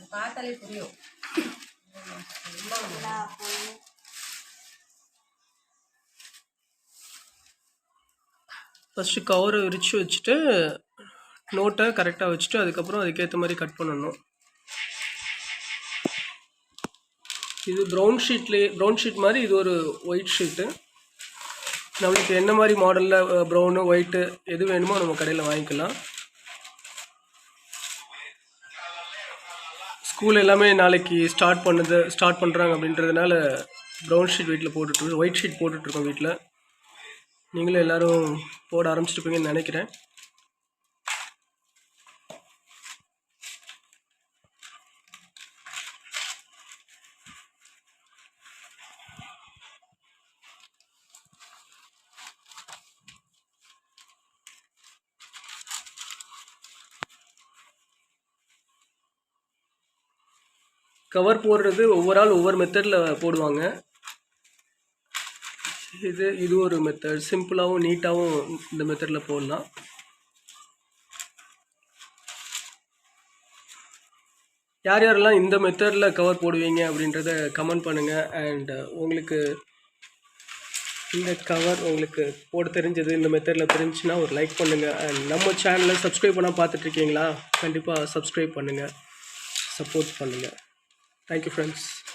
அது பார்த்தாலே புரியும். ஃபஸ்ட்டு கவரை விரித்து வச்சுட்டு நோட்டை கரெக்டாக வச்சுட்டு அதுக்கப்புறம் அதுக்கேற்ற மாதிரி கட் பண்ணணும். இது ப்ரௌன் ஷீட்லேயே ப்ரௌன் ஷீட் மாதிரி இது ஒரு ஒயிட் ஷீட்டு நம்மளுக்கு என்ன மாதிரி மாடலில் ப்ரௌனு ஒயிட்டு எது வேணுமோ நம்ம கடையில் வாங்கிக்கலாம். ஸ்கூல் எல்லாமே நாளைக்கு ஸ்டார்ட் பண்ணுது ஸ்டார்ட் பண்ணுறாங்க அப்படின்றதுனால ப்ரௌன் ஷீட் வீட்டில் போட்டுட்ருக்கோம் ஒயிட் ஷீட் போட்டுட்ருக்கோம் வீட்டில் நீங்களும் எல்லோரும் போட ஆரம்பிச்சிருப்பீங்கன்னு நினைக்கிறேன். கவர் போடுறது ஒவ்வொரு ஆள் ஒவ்வொரு மெத்தடில் போடுவாங்க. இது இது ஒரு மெத்தட் சிம்பிளாகவும் நீட்டாகவும் இந்த மெத்தடில் போடலாம். யார் யாரெல்லாம் இந்த மெத்தடில் கவர் போடுவீங்க அப்படின்றத கமெண்ட் பண்ணுங்கள் அண்ட் uh, உங்களுக்கு இந்த கவர் உங்களுக்கு போட தெரிஞ்சது இந்த மெத்தடில் தெரிஞ்சுன்னா ஒரு லைக் பண்ணுங்கள் அண்ட் நம்ம சேனலை சப்ஸ்கிரைப் பண்ணால் பார்த்துட்ருக்கீங்களா கண்டிப்பாக சப்ஸ்கிரைப் பண்ணுங்கள் சப்போர்ட் பண்ணுங்கள் Thank you, friends.